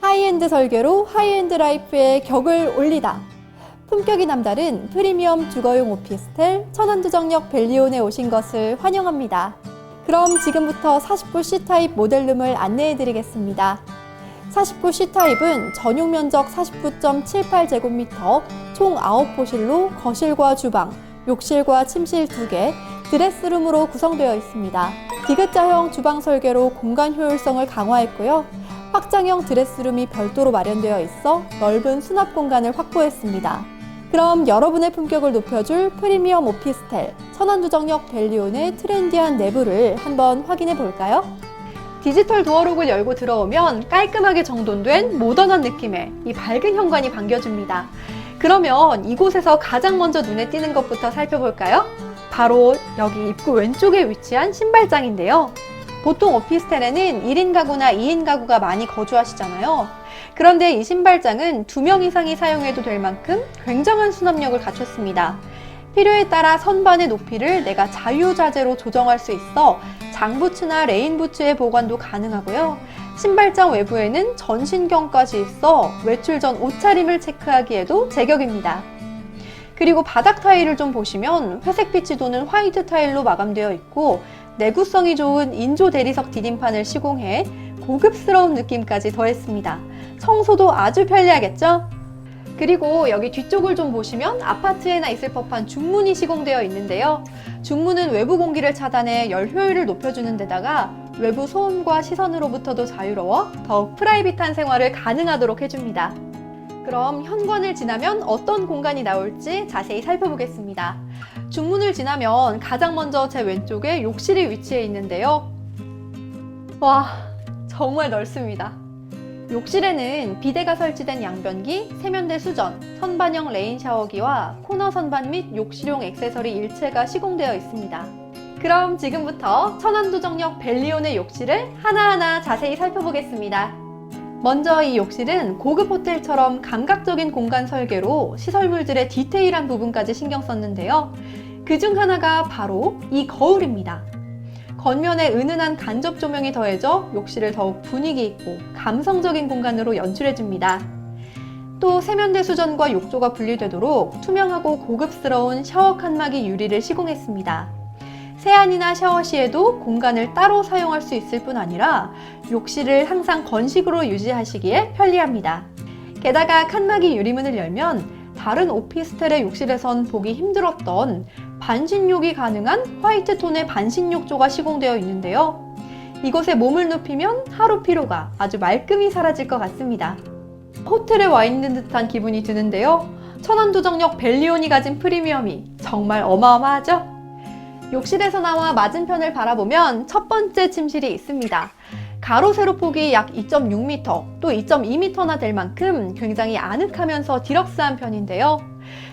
하이엔드 설계로 하이엔드 라이프의 격을 올리다. 품격이 남다른 프리미엄 주거용 오피스텔 천안두정역 벨리온에 오신 것을 환영합니다. 그럼 지금부터 49 C타입 모델룸을 안내해 드리겠습니다. 49 C타입은 전용 면적 49.78제곱미터, 총 9호실로 거실과 주방, 욕실과 침실 2개, 드레스룸으로 구성되어 있습니다. 디귿자형 주방 설계로 공간 효율성을 강화했고요. 확장형 드레스룸이 별도로 마련되어 있어 넓은 수납 공간을 확보했습니다. 그럼 여러분의 품격을 높여줄 프리미엄 오피스텔 천안두정역 벨리온의 트렌디한 내부를 한번 확인해 볼까요? 디지털 도어록을 열고 들어오면 깔끔하게 정돈된 모던한 느낌의 이 밝은 현관이 반겨줍니다. 그러면 이곳에서 가장 먼저 눈에 띄는 것부터 살펴볼까요? 바로 여기 입구 왼쪽에 위치한 신발장인데요. 보통 오피스텔에는 1인 가구나 2인 가구가 많이 거주하시잖아요. 그런데 이 신발장은 2명 이상이 사용해도 될 만큼 굉장한 수납력을 갖췄습니다. 필요에 따라 선반의 높이를 내가 자유자재로 조정할 수 있어 장부츠나 레인부츠의 보관도 가능하고요. 신발장 외부에는 전신경까지 있어 외출 전 옷차림을 체크하기에도 제격입니다. 그리고 바닥 타일을 좀 보시면 회색빛이 도는 화이트 타일로 마감되어 있고 내구성이 좋은 인조 대리석 디딤판을 시공해 고급스러운 느낌까지 더했습니다. 청소도 아주 편리하겠죠? 그리고 여기 뒤쪽을 좀 보시면 아파트에나 있을 법한 중문이 시공되어 있는데요. 중문은 외부 공기를 차단해 열 효율을 높여주는 데다가 외부 소음과 시선으로부터도 자유로워 더욱 프라이빗한 생활을 가능하도록 해줍니다. 그럼 현관을 지나면 어떤 공간이 나올지 자세히 살펴보겠습니다. 중문을 지나면 가장 먼저 제 왼쪽에 욕실이 위치해 있는데요. 와, 정말 넓습니다. 욕실에는 비데가 설치된 양변기, 세면대 수전, 선반형 레인 샤워기와 코너 선반 및 욕실용 액세서리 일체가 시공되어 있습니다. 그럼 지금부터 천안두정역 벨리온의 욕실을 하나하나 자세히 살펴보겠습니다. 먼저 이 욕실은 고급 호텔처럼 감각적인 공간 설계로 시설물들의 디테일한 부분까지 신경 썼는데요. 그 중 하나가 바로 이 거울입니다. 겉면에 은은한 간접 조명이 더해져 욕실을 더욱 분위기 있고 감성적인 공간으로 연출해줍니다. 또 세면대 수전과 욕조가 분리되도록 투명하고 고급스러운 샤워 칸막이 유리를 시공했습니다. 세안이나 샤워 시에도 공간을 따로 사용할 수 있을 뿐 아니라 욕실을 항상 건식으로 유지하시기에 편리합니다. 게다가 칸막이 유리문을 열면 다른 오피스텔의 욕실에선 보기 힘들었던 반신욕이 가능한 화이트 톤의 반신욕조가 시공되어 있는데요. 이곳에 몸을 눕히면 하루 피로가 아주 말끔히 사라질 것 같습니다. 호텔에 와 있는 듯한 기분이 드는데요. 천안두정역 벨리온이 가진 프리미엄이 정말 어마어마하죠? 욕실에서 나와 맞은편을 바라보면 첫 번째 침실이 있습니다. 가로 세로 폭이 약 2.6m 또 2.2m나 될 만큼 굉장히 아늑하면서 디럭스한 편인데요.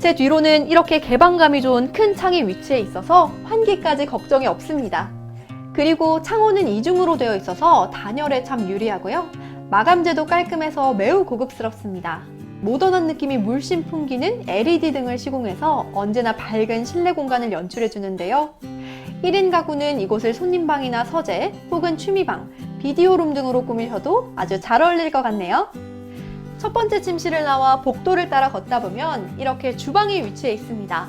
제 뒤로는 이렇게 개방감이 좋은 큰 창이 위치해 있어서 환기까지 걱정이 없습니다. 그리고 창호는 이중으로 되어 있어서 단열에 참 유리하고요. 마감재도 깔끔해서 매우 고급스럽습니다. 모던한 느낌이 물씬 풍기는 LED 등을 시공해서 언제나 밝은 실내 공간을 연출해 주는데요. 1인 가구는 이곳을 손님방이나 서재 혹은 취미방, 비디오룸 등으로 꾸미셔도 아주 잘 어울릴 것 같네요. 첫 번째 침실을 나와 복도를 따라 걷다 보면 이렇게 주방이 위치해 있습니다.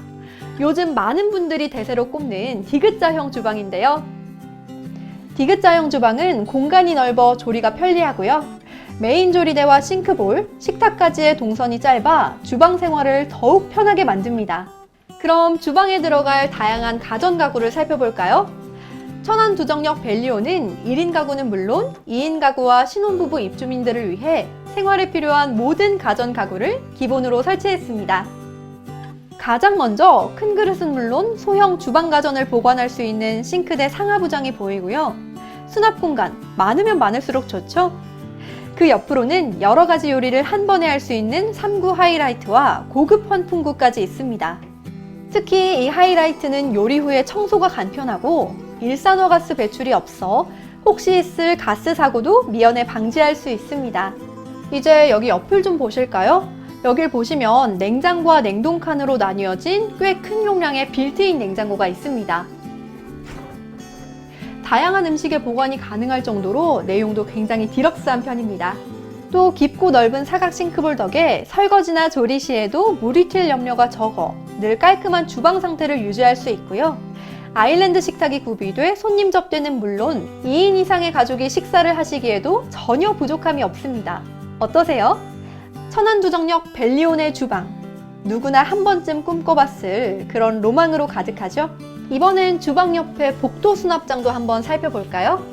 요즘 많은 분들이 대세로 꼽는 디귿자형 주방인데요. 디귿자형 주방은 공간이 넓어 조리가 편리하고요. 메인 조리대와 싱크볼, 식탁까지의 동선이 짧아 주방 생활을 더욱 편하게 만듭니다. 그럼 주방에 들어갈 다양한 가전 가구를 살펴볼까요? 천안 두정역 벨리오는 1인 가구는 물론 2인 가구와 신혼부부 입주민들을 위해 생활에 필요한 모든 가전 가구를 기본으로 설치했습니다. 가장 먼저 큰 그릇은 물론 소형 주방 가전을 보관할 수 있는 싱크대 상하 부장이 보이고요. 수납 공간 많으면 많을수록 좋죠? 그 옆으로는 여러 가지 요리를 한 번에 할 수 있는 3구 하이라이트와 고급 환풍구까지 있습니다. 특히 이 하이라이트는 요리 후에 청소가 간편하고 일산화가스 배출이 없어 혹시 있을 가스 사고도 미연에 방지할 수 있습니다. 이제 여기 옆을 좀 보실까요? 여길 보시면 냉장고와 냉동칸으로 나뉘어진 꽤 큰 용량의 빌트인 냉장고가 있습니다. 다양한 음식의 보관이 가능할 정도로 내용도 굉장히 디럭스한 편입니다. 또 깊고 넓은 사각 싱크볼 덕에 설거지나 조리 시에도 물이 튈 염려가 적어 늘 깔끔한 주방 상태를 유지할 수 있고요. 아일랜드 식탁이 구비돼 손님 접대는 물론 2인 이상의 가족이 식사를 하시기에도 전혀 부족함이 없습니다. 어떠세요? 천안두정역 벨리온의 주방. 누구나 한 번쯤 꿈꿔봤을 그런 로망으로 가득하죠? 이번엔 주방 옆에 복도 수납장도 한번 살펴볼까요?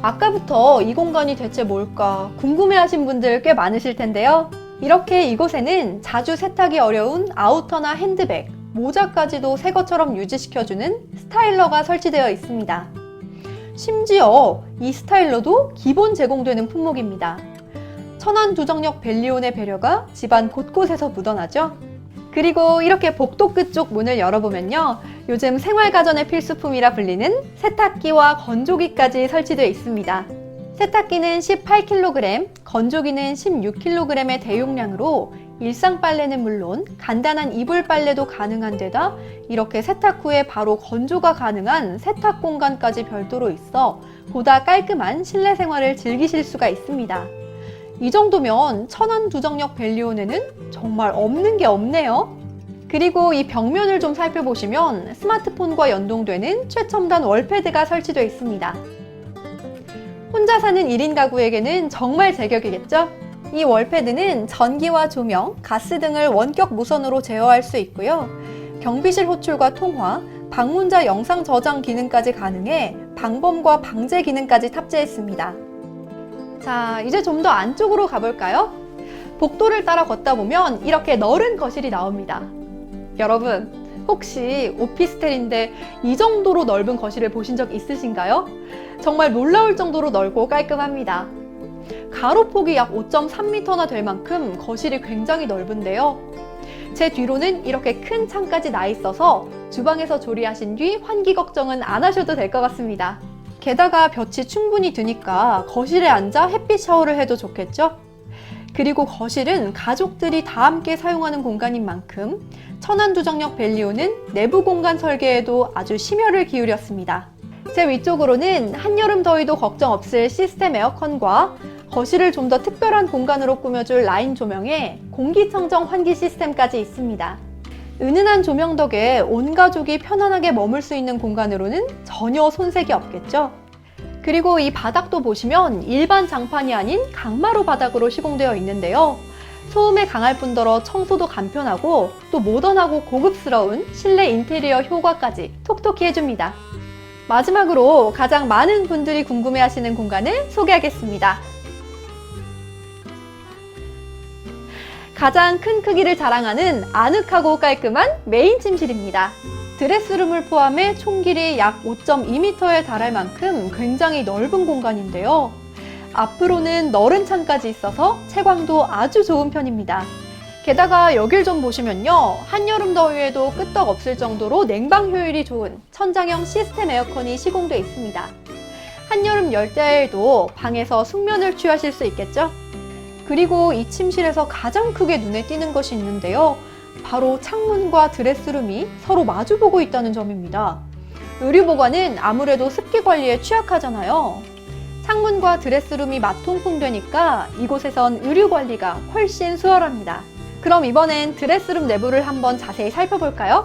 아까부터 이 공간이 대체 뭘까 궁금해하신 분들 꽤 많으실 텐데요. 이렇게 이곳에는 자주 세탁이 어려운 아우터나 핸드백, 모자까지도 새 것처럼 유지시켜주는 스타일러가 설치되어 있습니다. 심지어 이 스타일러도 기본 제공되는 품목입니다. 천안 두정역 벨리온의 배려가 집안 곳곳에서 묻어나죠. 그리고 이렇게 복도 끝 쪽 문을 열어보면요. 요즘 생활가전의 필수품이라 불리는 세탁기와 건조기까지 설치되어 있습니다. 세탁기는 18kg, 건조기는 16kg의 대용량으로 일상 빨래는 물론 간단한 이불 빨래도 가능한 데다 이렇게 세탁 후에 바로 건조가 가능한 세탁 공간까지 별도로 있어 보다 깔끔한 실내 생활을 즐기실 수가 있습니다. 이 정도면 천안 두정역 벨리온에는 정말 없는 게 없네요. 그리고 이 벽면을 좀 살펴보시면 스마트폰과 연동되는 최첨단 월패드가 설치되어 있습니다. 혼자 사는 1인 가구에게는 정말 제격이겠죠? 이 월패드는 전기와 조명, 가스 등을 원격 무선으로 제어할 수 있고요. 경비실 호출과 통화, 방문자 영상 저장 기능까지 가능해 방범과 방제 기능까지 탑재했습니다. 자, 이제 좀 더 안쪽으로 가볼까요? 복도를 따라 걷다 보면 이렇게 넓은 거실이 나옵니다. 여러분, 혹시 오피스텔인데 이 정도로 넓은 거실을 보신 적 있으신가요? 정말 놀라울 정도로 넓고 깔끔합니다. 가로폭이 약 5.3m나 될 만큼 거실이 굉장히 넓은데요. 제 뒤로는 이렇게 큰 창까지 나 있어서 주방에서 조리하신 뒤 환기 걱정은 안 하셔도 될 것 같습니다. 게다가 볕이 충분히 드니까 거실에 앉아 햇빛 샤워를 해도 좋겠죠? 그리고 거실은 가족들이 다 함께 사용하는 공간인 만큼 천안두정역 벨리오는 내부 공간 설계에도 아주 심혈을 기울였습니다. 제 위쪽으로는 한여름 더위도 걱정 없을 시스템 에어컨과 거실을 좀 더 특별한 공간으로 꾸며줄 라인 조명에 공기청정 환기 시스템까지 있습니다. 은은한 조명 덕에 온 가족이 편안하게 머물 수 있는 공간으로는 전혀 손색이 없겠죠? 그리고 이 바닥도 보시면 일반 장판이 아닌 강마루 바닥으로 시공되어 있는데요. 소음에 강할 뿐더러 청소도 간편하고 또 모던하고 고급스러운 실내 인테리어 효과까지 톡톡히 해줍니다. 마지막으로 가장 많은 분들이 궁금해 하시는 공간을 소개하겠습니다. 가장 큰 크기를 자랑하는 아늑하고 깔끔한 메인 침실입니다. 드레스룸을 포함해 총 길이 약 5.2m에 달할 만큼 굉장히 넓은 공간인데요. 앞으로는 너른 창까지 있어서 채광도 아주 좋은 편입니다. 게다가 여길 좀 보시면요. 한여름 더위에도 끄떡 없을 정도로 냉방 효율이 좋은 천장형 시스템 에어컨이 시공되어 있습니다. 한여름 열대야에도 방에서 숙면을 취하실 수 있겠죠? 그리고 이 침실에서 가장 크게 눈에 띄는 것이 있는데요. 바로 창문과 드레스룸이 서로 마주보고 있다는 점입니다. 의류 보관은 아무래도 습기 관리에 취약하잖아요. 창문과 드레스룸이 맞통풍되니까 이곳에선 의류 관리가 훨씬 수월합니다. 그럼 이번엔 드레스룸 내부를 한번 자세히 살펴볼까요?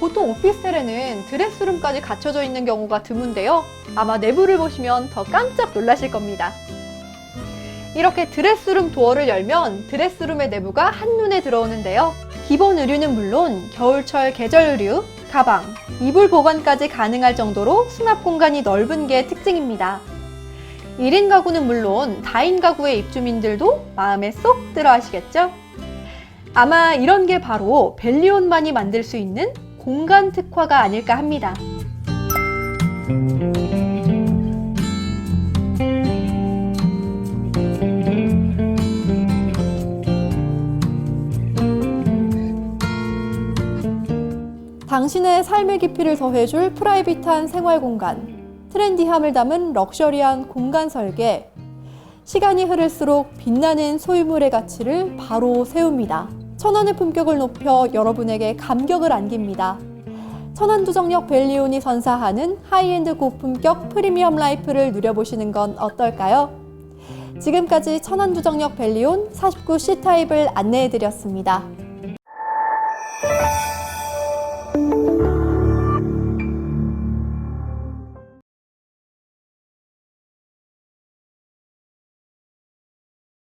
보통 오피스텔에는 드레스룸까지 갖춰져 있는 경우가 드문데요. 아마 내부를 보시면 더 깜짝 놀라실 겁니다. 이렇게 드레스룸 도어를 열면 드레스룸의 내부가 한눈에 들어오는데요. 기본 의류는 물론 겨울철 계절 의류, 가방, 이불 보관까지 가능할 정도로 수납 공간이 넓은 게 특징입니다. 1인 가구는 물론 다인 가구의 입주민들도 마음에 쏙 들어 하시겠죠? 아마 이런 게 바로 벨리온만이 만들 수 있는 공간 특화가 아닐까 합니다. 당신의 삶의 깊이를 더해줄 프라이빗한 생활 공간, 트렌디함을 담은 럭셔리한 공간 설계, 시간이 흐를수록 빛나는 소유물의 가치를 바로 세웁니다. 천원의 품격을 높여 여러분에게 감격을 안깁니다. 천안두정역 벨리온이 선사하는 하이엔드 고품격 프리미엄 라이프를 누려보시는 건 어떨까요? 지금까지 천안두정역 벨리온 49C 타입을 안내해드렸습니다.